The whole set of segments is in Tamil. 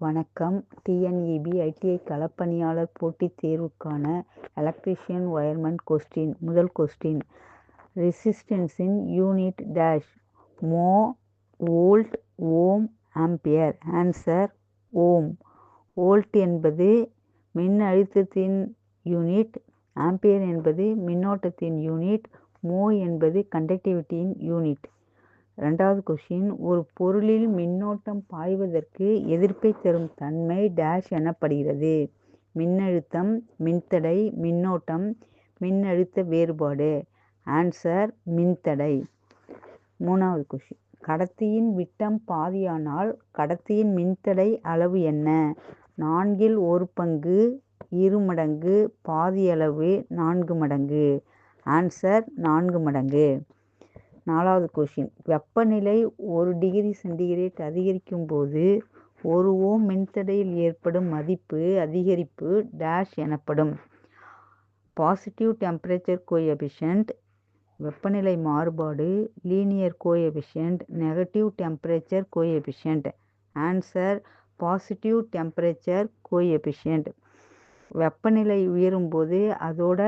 வணக்கம். டிஎன்இபி ஐடிஐ களப்பணியாளர் போட்டித் தேர்வுக்கான எலக்ட்ரிஷியன் ஒயர்மேன் கொஸ்டின் முதல் question ரெசிஸ்டன்ஸின் unit dash mho volt ohm ampere. Answer ohm. Volt என்பது மின்னழுத்தத்தின் யூனிட் ஆம்பியர் என்பது மின்னோட்டத்தின் யூனிட் மோ என்பது கண்டக்டிவிட்டியின் யூனிட் ரெண்டாவது கொஷின் ஒரு பொருளில் மின்னோட்டம் பாய்வதற்கு எதிர்ப்பை தரும் தன்மை டேஷ் எனப்படுகிறது. மின்னழுத்தம் மின்தடை மின்னோட்டம் மின்னழுத்த வேறுபாடு. ஆன்சர் மின்தடை. மூணாவது கொஷின் கடத்தியின் விட்டம் பாதியானால் கடத்தியின் மின்தடை அளவு என்ன? நான்கில் ஒரு பங்கு இரு மடங்கு பாதியளவு நான்கு மடங்கு. ஆன்சர் நான்கு மடங்கு. நாலாவது கொஷின் வெப்பநிலை ஒரு டிகிரி சென்டிகிரேட் அதிகரிக்கும் போது ஒரு ஓம் மின்தடையில் ஏற்படும் மதிப்பு அதிகரிப்பு டேஷ் எனப்படும். பாசிட்டிவ் டெம்பரேச்சர் கோஎபிஷியன்ட் வெப்பநிலை மாறுபாடு linear coefficient negative temperature coefficient answer positive temperature coefficient வெப்பநிலை உயரும்போது அதோட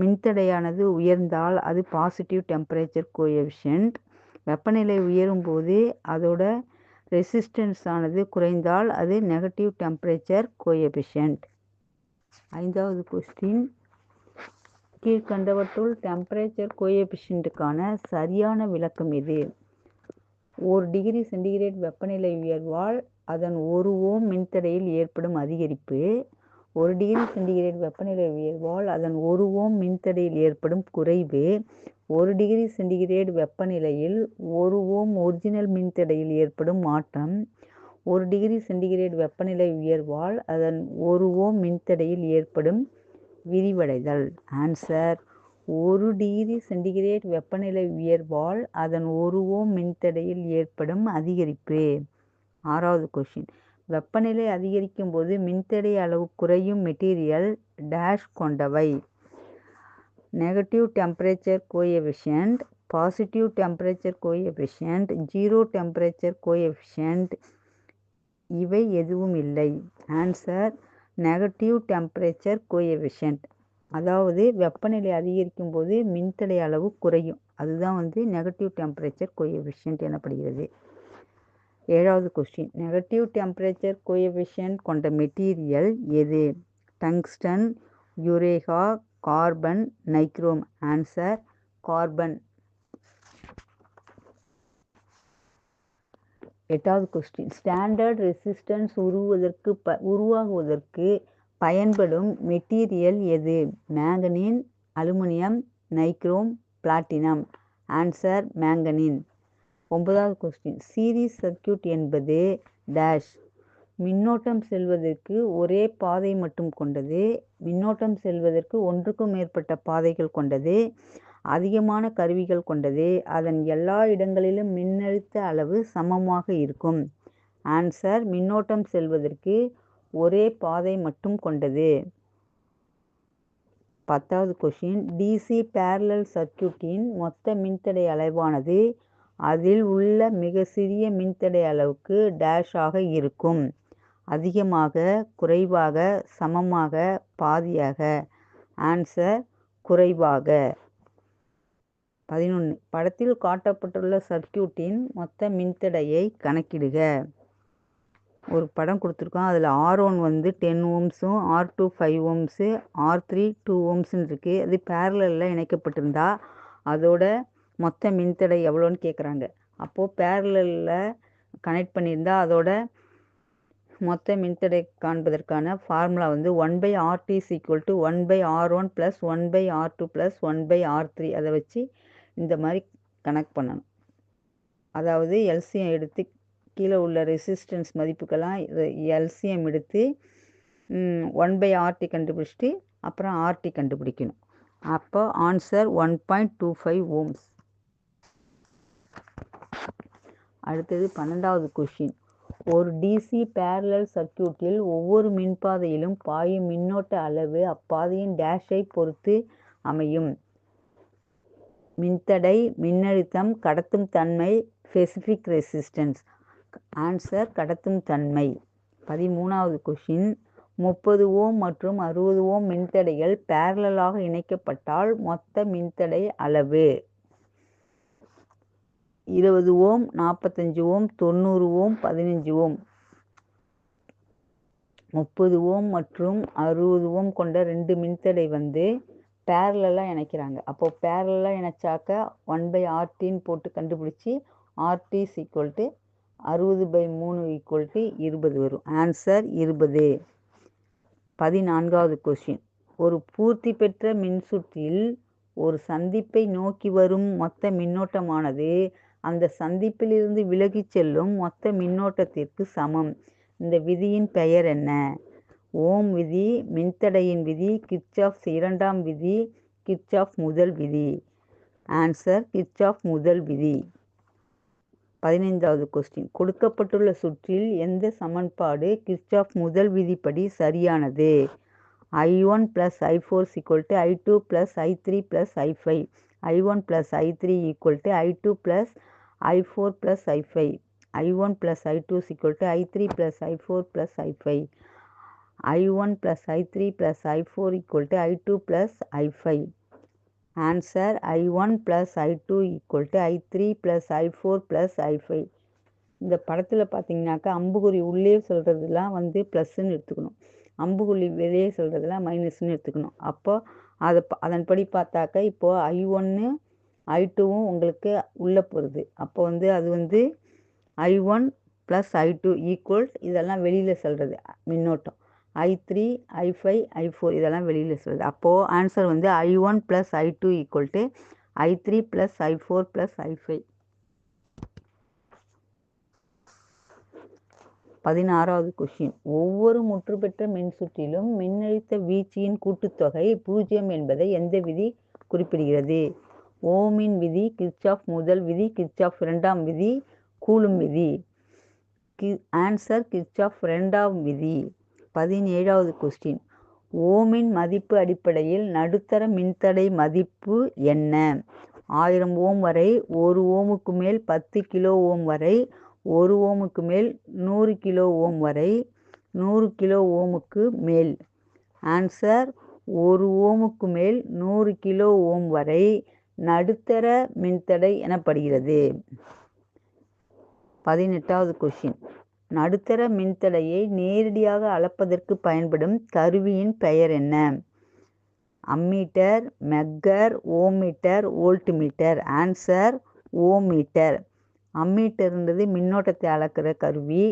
மின்தடையானது உயர்ந்தால் அது பாசிட்டிவ் டெம்பரேச்சர் கோஎஃபிஷியன்ட் வெப்பநிலை உயரும் போது அதோட ரெசிஸ்டன்ஸ் ஆனது குறைந்தால் அது நெகட்டிவ் டெம்பரேச்சர் கோஎஃபிஷியன்ட் ஐந்தாவது கொஸ்டின் கீழ்கண்டவற்றுள் டெம்பரேச்சர் கோஎஃபிஷியன்ட்டுக்கான சரியான விளக்கம் எது? ஒரு டிகிரி சென்டிகிரேட் வெப்பநிலை உயர்வால் அதன் ஒரு ஓம் மின்தடையில் ஏற்படும் அதிகரிப்பு. ஒரு டிகிரி சென்டிகிரேட் வெப்பநிலை உயர்வால் அதன் ஒரு ஓம் மின்தடையில் ஏற்படும் குறைவு. ஒரு டிகிரி சென்டிகிரேட் வெப்பநிலையில் ஒரு ஓம் ஒரிஜினல் மின்தடையில் ஏற்படும் மாற்றம். ஒரு டிகிரி சென்டிகிரேட் வெப்பநிலை உயர்வால் அதன் ஒரு ஓம் மின்தடையில் ஏற்படும் விரிவடைதல். ஆன்சர் ஒரு டிகிரி சென்டிகிரேட் வெப்பநிலை உயர்வால் அதன் ஒரு ஓம் மின்தடையில் ஏற்படும் அதிகரிப்பு. ஆறாவது கொஷின் வெப்பநிலை அதிகரிக்கும் போது மின்தடை அளவு குறையும் மெட்டீரியல் டேஷ் கொண்டவை. Negative temperature coefficient positive temperature coefficient zero temperature coefficient இவை எதுவும் இல்லை. ஆன்சர் நெகட்டிவ் டெம்பரேச்சர் கோஎஃபிஷியன்ட் அதாவது வெப்பநிலை அதிகரிக்கும் போது மின்தடை அளவு குறையும். அதுதான் வந்து நெகட்டிவ் டெம்பரேச்சர் கோஎஃபிஷியன்ட் எனப்படுகிறது. ஏழாவது கொஸ்டின் நெகட்டிவ் டெம்பரேச்சர் கோஎஃபிஷியன்ட் கொண்ட மெட்டீரியல் எது? Tungsten eureka carbon nichrome answer carbon எட்டாவது கொஸ்டின் ஸ்டாண்டர்ட் ரெசிஸ்டன்ஸ் உருவதற்கு ப உருவாகுவதற்கு பயன்படும் மெட்டீரியல் எது? Manganin aluminium nichrome platinum answer manganin ஒன்பதாவது கொஸ்டின் சீரீஸ் சர்க்கியூட் என்பது டேஷ் மின்னோட்டம் செல்வதற்கு ஒரே பாதை மட்டும் கொண்டது. மின்னோட்டம் செல்வதற்கு ஒன்றுக்கும் மேற்பட்ட பாதைகள் கொண்டது. அதிகமான கருவிகள் கொண்டது. அதன் எல்லா இடங்களிலும் மின்னழுத்த அளவு சமமாக இருக்கும். ஆன்சர் மின்னோட்டம் செல்வதற்கு ஒரே பாதை மட்டும் கொண்டது. பத்தாவது கொஷின் டிசி பேரலல் சர்க்கியூட்டின் மொத்த மின்தடை அளவானது அதில் உள்ள மிக சிறிய மின்தடை அளவுக்கு டேஷ் ஆக இருக்கும். அதிகமாக குறைவாக சமமாக பாதியாக. ஆன்சர் குறைவாக. பதினொன்று படத்தில் காட்டப்பட்டுள்ள சர்க்கியூட்டின் மொத்த மின்தடையை கணக்கிடுக. ஒரு படம் கொடுத்துருக்கோம் அதில் ஆர் ஒன் வந்து ten ஓம்ஸும் R two five ohms R three two ஓம்ஸ்ன்னு இருக்குது அது பேரலில் இணைக்கப்பட்டிருந்தா அதோட மொத்த மின்தடை எவ்வளோன்னு கேட்குறாங்க அப்போது பேரலில் கனெக்ட் பண்ணியிருந்தா அதோட மொத்த மின்தடை காண்பதற்கான ஃபார்முலா வந்து one by RT equal to one by R one plus one by R two plus one by R three அதை வச்சு இந்த மாதிரி கனெக்ட் பண்ணணும். அதாவது எல்சிஎம் எடுத்து கீழே உள்ள ரெசிஸ்டன்ஸ் மதிப்புக்கெல்லாம் எல்சிஎம் எடுத்து ஒன் பை ஆர்டி கண்டுபிடிச்சிட்டு அப்புறம் ஆர்டி கண்டுபிடிக்கணும். அப்போ answer one point two five ohms அடுத்தது பன்னெண்டாவது கொஷின் ஒரு டிசி பேரலல் சர்க்கியூட்டில் ஒவ்வொரு மின்பாதையிலும் பாயும் மின்னோட்ட அளவு அப்பாதையின் டேஷை பொறுத்து அமையும். மின்தடை மின்னழுத்தம் கடத்தும் தன்மை ஸ்பெசிஃபிக் ரெசிஸ்டன்ஸ் ஆன்சர் கடத்தும் தன்மை. பதிமூணாவது கொஷின் முப்பது ஓம் மற்றும் அறுபது ஓம் மின்தடைகள் பேரலாக இணைக்கப்பட்டால் மொத்த மின்தடை அளவு. இருபது ஓம் நாற்பத்தஞ்சு ஓம் தொண்ணூறு ஓம் பதினஞ்சு ஓம். முப்பது ஓம் மற்றும் அறுபது ஓம் கொண்ட ரெண்டு மின்தடை வந்து பேரலாக இணைக்கிறாங்க. அப்போது பேரலாக இணைச்சாக்க ஒன் பை ஆர்டின்னு போட்டு கண்டுபிடிச்சி ஆர்டி ஈக்குவல் டு அறுபது பை மூணு ஈக்குவல் டு இருபது வரும். ஆன்சர் இருபது. பதினான்காவது கொஷின் ஒரு பூர்த்தி பெற்ற மின்சுற்றில் ஒரு சந்திப்பை நோக்கி வரும் மொத்த மின்னோட்டமானது அந்த சந்திப்பிலிருந்து விலகிச் செல்லும் மொத்த மின்னோட்டத்திற்கு சமம். இந்த விதியின் பெயர் என்ன? ஓம் விதி மின்தடையின் விதி கிர்ச்சாஃப் இரண்டாம் விதி கிர்ச்சாஃப் முதல் விதி. ஆன்சர் கிர்ச்சாஃப் முதல் விதி. பதினைந்தாவது கொஸ்டின் கொடுக்கப்பட்டுள்ள சுற்றில் எந்த சமன்பாடு கிர்ச்சாஃப் முதல் விதிப்படி சரியானது? I one plus I four equal to I two plus I three plus I five I one plus I three equal to I two plus I four plus I five I one plus I two equal to I three plus I four plus I five I one plus I three plus I four equal to I two plus I five answer I one plus I two equal to I three plus I four plus I five இந்த படத்தில் பார்த்தீங்கன்னாக்கா அம்புகுறி உள்ளே சொல்கிறதுலாம் வந்து ப்ளஸ்ன்னு எடுத்துக்கணும் அம்புக்குறி வெளியே சொல்கிறதுலாம் மைனஸ்ன்னு எடுத்துக்கணும் அப்போ அதை அதன்படி பார்த்தாக்க இப்போது ஐ ஒன்று ஐ டூவும் உங்களுக்கு உள்ளே போகிறது அப்போ வந்து அது வந்து I one plus I two equal இதெல்லாம் வெளியில் சொல்கிறது மின்னோட்டம். I three I five I four இதெல்லாம் வெளியில் சொல்லுது அப்போது ஆன்சர் வந்து I one plus I two equal to I three plus I four plus I five பதினாறாவது கொஷின் ஒவ்வொரு முற்றுப்பெற்ற மின்சுற்றிலும் மின்னழுத்த வீச்சியின் கூட்டுத்தொகை பூஜ்ஜியம் என்பதை எந்த விதி குறிப்பிடுகிறது? ஓமின் விதி கிர்ச்சாஃப் முதல் விதி கிர்ச்சாஃப் இரண்டாம் விதி கூலும் விதி. கி ஆன்சர் கிர்ச்சாஃப் இரண்டாம் விதி. பதினேழாவது கொஸ்டின் ஓமின் மதிப்பு அடிப்படையில் நடுத்தர மின்தடை மதிப்பு என்ன? ஆயிரம் ஓம் வரை ஒரு ஓமுக்கு மேல் பத்து கிலோ ஓம் வரை ஒரு ஓமுக்கு மேல் நூறு கிலோ ஓம் வரை நூறு கிலோ ஓமுக்கு மேல். ஆன்சர் ஒரு ஓமுக்கு மேல் நூறு கிலோ ஓம் வரை நடுத்தர மின்தடை எனப்படுகிறது. பதினெட்டாவது கொஷின் நடுத்தர மின்தடையை நேரடியாக அளப்பதற்கு பயன்படும் கருவியின் பெயர் என்ன? Ammeter megger ohmmeter voltmeter answer ohmmeter அம்மீட்டர்ன்றது மின்னோட்டத்தை அளக்கிற கருவி.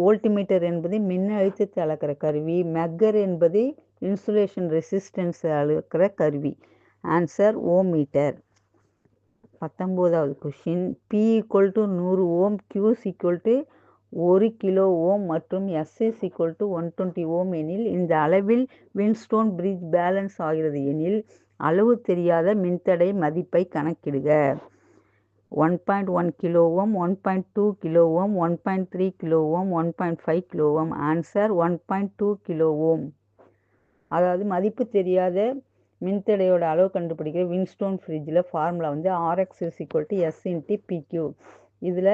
வோல்ட்மீட்டர் என்பது மின் அழுத்தத்தை அளக்கிற கருவி மெக்கர் என்பது இன்சுலேஷன் ரெசிஸ்டன்ஸ் அளக்கிற கருவி. ஆன்சர் ஓமீட்டர் பத்தொம்போதாவது கொஷின் பி ஈக்குவல் டு நூறு ohm Q is equal to ஒரு கிலோ ஓம் மற்றும் S is equal to one twenty ohm எனில் இந்த அளவில் வின்ஸ்டோன் பிரிட்ஜ் பேலன்ஸ் ஆகிறது எனில் அளவு தெரியாத மின்தடை மதிப்பை கணக்கிடுக. One point one kilo ohm one point two kilo ohm one point three kilo ohm one point five kilo ohm answer one point two kilo ohm அதாவது மதிப்பு தெரியாத மின்தடையோட அளவு கண்டுபிடிக்கிற வின்ஸ்டோன் ஃப்ரிட்ஜில் ஃபார்முலா வந்து RX is equal to S into P Q இதில்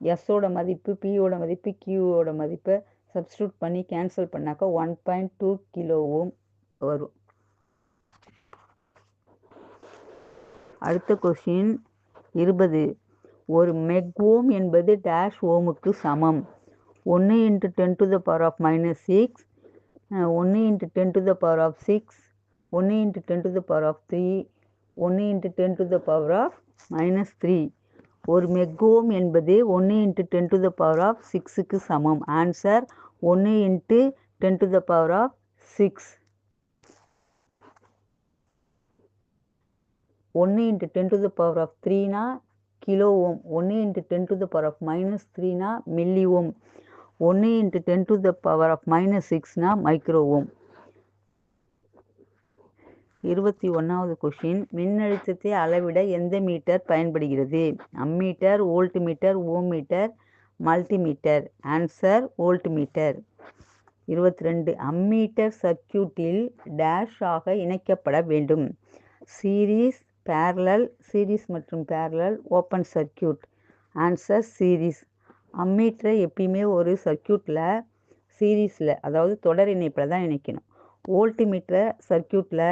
எஸ்ஸோட மதிப்பு பியோட மதிப்பு கியூவோட மதிப்பை சப்ஸ்டியூட் பண்ணி கேன்சல் பண்ணாக்கா one point two kilo ohm வரும். அடுத்த கொஷின் இருபது. ஒரு மெக் ஓம் என்பது டேஷ் ஓமுக்கு சமம். ஒன்று into ten to the power of minus six ஒன்று into ten to the power of six ஒன்று into ten to the power of three ஒன்று into ten to the power of minus three ஒரு மெக்கோம் என்பது ஒன்று into ten to the power of சிக்ஸுக்கு சமம். ஆன்சர் ஒன்று into ten to the power of six ஒன்று into ten to the power of த்ரீனா kilo ohm. ஒன்று into ten to the power of minus த்ரீனா milli ohm. ஒன்று into ten to the power of minus சிக்ஸ்னா micro ohm. இருபத்தி ஒன்றாவது கொஷின் மின்னழுத்தத்தை அளவிட எந்த மீட்டர் பயன்படுகிறது? Ammeter volt meter ohm meter multimeter answer volt meter இருபத்தி ரெண்டு அம்மீட்டர் சர்க்கியூட்டில் டேஷ் ஆக இணைக்கப்பட வேண்டும். சீரீஸ் பேரலல் சீரீஸ் மற்றும் parallel open circuit answer series அம்மீட்டரை எப்பயுமே ஒரு சர்க்யூட்டில் சீரீஸில் அதாவது தொடர் இணைப்பில் தான் இணைக்கணும். வோல்ட்மீட்டரை சர்க்யூட்டில்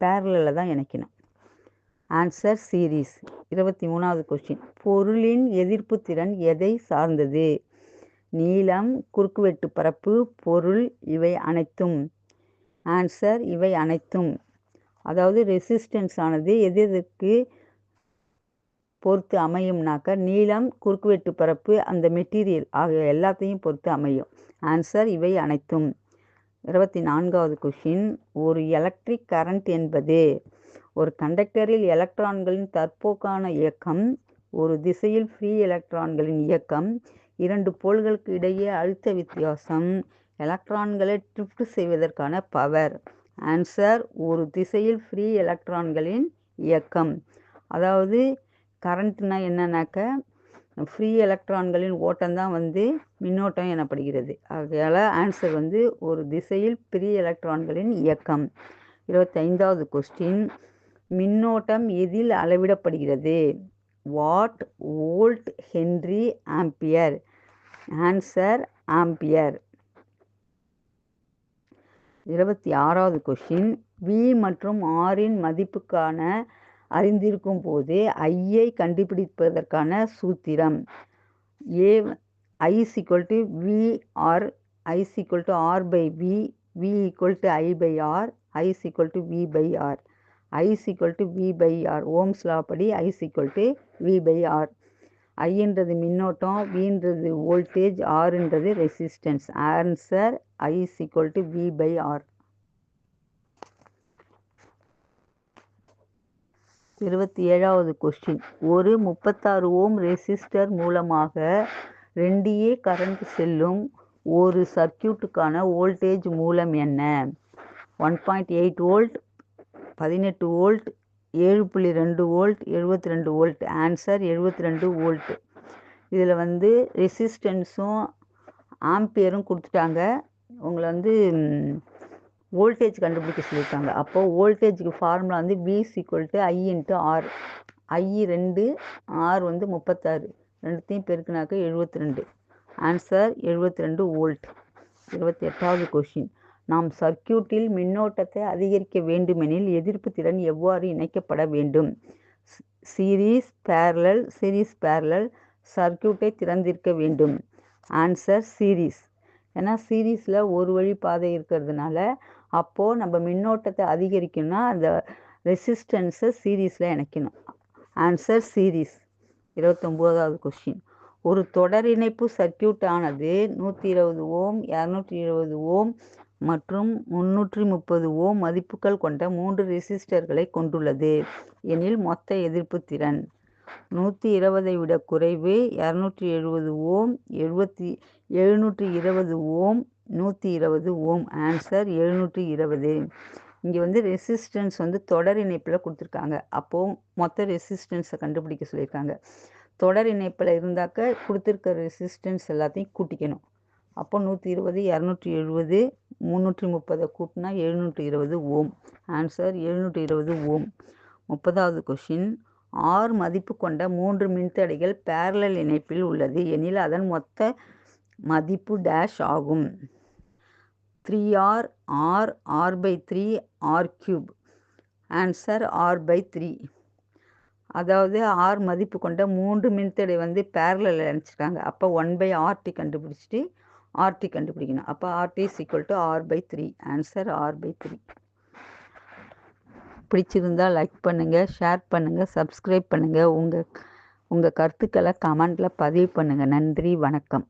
பேரலில் தான் இணைக்கணும். ஆன்சர் சீரீஸ் இருபத்தி மூணாவது கொஸ்டின் பொருளின் எதிர்ப்பு திறன் எதை சார்ந்தது? நீளம் குறுக்குவெட்டு பரப்பு பொருள் இவை அனைத்தும். ஆன்சர் இவை அனைத்தும். அதாவது ரெசிஸ்டன்ஸ் ஆனது எது எதுக்கு பொறுத்து அமையும்னாக்க நீளம் குறுக்குவெட்டு பரப்பு அந்த மெட்டீரியல் ஆகிய எல்லாத்தையும் பொறுத்து அமையும். ஆன்சர் இவை அனைத்தும். இருபத்தி நான்காவது கொஷின் ஒரு எலக்ட்ரிக் கரண்ட் என்பது ஒரு கண்டக்டரில் எலக்ட்ரான்களின் தற்போக்கான இயக்கம் ஒரு திசையில் ஃப்ரீ எலக்ட்ரான்களின் இயக்கம் இரண்டு போல்களுக்கு இடையே அழுத்த வித்தியாசம் எலக்ட்ரான்களை ட்ரிஃப்ட் செய்வதற்கான பவர் ஆன்சர் ஒரு திசையில் ஃப்ரீ எலக்ட்ரான்களின் இயக்கம். அதாவது கரண்ட்னா என்னன்னாக்க ஃப்ரீ எலக்ட்ரான்களின் ஓட்டம் தான் வந்து மின்னோட்டம் எனப்படுகிறது. ஆகையால் ஆன்சர் வந்து ஒரு திசையில் ஃப்ரீ எலக்ட்ரான்களின் இயக்கம். இருபத்தைந்தாவது கொஸ்டின் மின்னோட்டம் எதில் அளவிடப்படுகிறது? Watt volt henry ampere answer ampere இருபத்தி ஆறாவது கொஷின் வி மற்றும் ஆரின் மதிப்புக்கான அறிந்திருக்கும் போது ஐயை கண்டுபிடிப்பதற்கான சூத்திரம். A I equal to V R I equal to R by V V equal to I by R I equal to V by R I equal to V by R ohm's law படி I equal to V by R ஐன்றது மின்னோட்டம் வின்றது voltage ஆர்ன்றது resistance. Answer I equal to V by R இருபத்தி ஏழாவது கொஸ்டின் ஒரு முப்பத்தாறு ஓம் ரெசிஸ்டர் மூலமாக ரெண்டியே கரண்ட் செல்லும் ஒரு சர்க்கியூட்டுக்கான வோல்டேஜ் மூலம் என்ன? ஒன் பாயிண்ட் எயிட் வோல்ட் பதினெட்டு வோல்ட் ஏழு புள்ளி ரெண்டு வோல்ட் எழுபத்தி ரெண்டு வோல்ட் ஆன்சர் எழுபத்தி ரெண்டு வோல்ட்டு இதில் வந்து ரெசிஸ்டன்ஸும் ஆம்பியரும் கொடுத்துட்டாங்க. உங்களை வந்து வோல்டேஜ் கண்டுபிடிக்க சொல்லியிருக்காங்க. அப்போது வோல்டேஜுக்கு ஃபார்முலா வந்து V equal to I into R I ரெண்டு ஆர் வந்து முப்பத்தாறு. ரெண்டுத்தையும் பெருக்குனாக்க எழுபத்தி ரெண்டு. ஆன்சர் எழுபத்தி ரெண்டு வோல்ட் இருபத்தி எட்டாவது கொஷின் நாம் சர்க்கியூட்டில் மின்னோட்டத்தை அதிகரிக்க வேண்டுமெனில் எதிர்ப்பு திறன் எவ்வாறு இணைக்கப்பட வேண்டும்? சீரீஸ் பேரலல் சீரீஸ் பேரலல் சர்க்கியூட்டை திறந்திருக்க வேண்டும். Answer series. ஏன்னா சீரீஸில் ஒரு வழி பாதை இருக்கிறதுனால அப்போது நம்ம மின்னோட்டத்தை அதிகரிக்கணும்னா அந்த ரெசிஸ்டன்ஸை சீரீஸில் இணைக்கணும். Answer series. இருபத்தொம்போதாவது கொஸ்டின் ஒரு தொடர் இணைப்பு சர்க்கியூட் ஆனது நூற்றி இருபது ஓம் இரநூற்றி இருபது ஓம் மற்றும் முன்னூற்றி முப்பது ஓம் மதிப்புகள் கொண்ட மூன்று ரெசிஸ்டர்களை கொண்டுள்ளது. எனில் மொத்த எதிர்ப்பு திறன். நூற்றி இருபதை விட குறைவு இரநூற்றி எழுபது ஓம் எழுபத்தி எழுநூற்றி இருபது ஓம் நூற்றி இருபது ஓம் ஆன்சர் எழுநூற்றி இருபது இங்கே வந்து ரெசிஸ்டன்ஸ் வந்து தொடர் இணைப்பில் கொடுத்துருக்காங்க. அப்போது மொத்த ரெசிஸ்டன்ஸை கண்டுபிடிக்க சொல்லியிருக்காங்க. தொடர் இணைப்பில் இருந்தாக்க கொடுத்துருக்க ரெசிஸ்டன்ஸ் எல்லாத்தையும் கூட்டிக்கணும். அப்போ நூற்றி இருபது இரநூற்றி எழுபது முந்நூற்றி முப்பதை கூட்டினா எழுநூற்றி இருபது ஓம். ஆன்சர் எழுநூற்றி இருபது ஓம். முப்பதாவது கொஷின் ஆர் மதிப்பு கொண்ட மூன்று மின்தடைகள் பேரலல் இணைப்பில் உள்ளது. எனில் அதன் மொத்த மதிப்பு டேஷ் ஆகும். Three R R R by three R cube answer R by three அதாவது ஆர் மதிப்பு கொண்ட மூன்று மின்தடை வந்து பேரலில் நினச்சிருக்காங்க அப்போ ஒன் பை ஆர்டி கண்டுபிடிச்சிட்டு ஆர்டி கண்டுபிடிக்கணும். அப்போ RT is equal to R by three answer R by three பிடிச்சிருந்தா லைக் பண்ணுங்கள் ஷேர் பண்ணுங்கள் சப்ஸ்கிரைப் பண்ணுங்கள் உங்கள் உங்கள் கருத்துக்களை கமெண்டில் பதிவு பண்ணுங்கள் நன்றி வணக்கம்.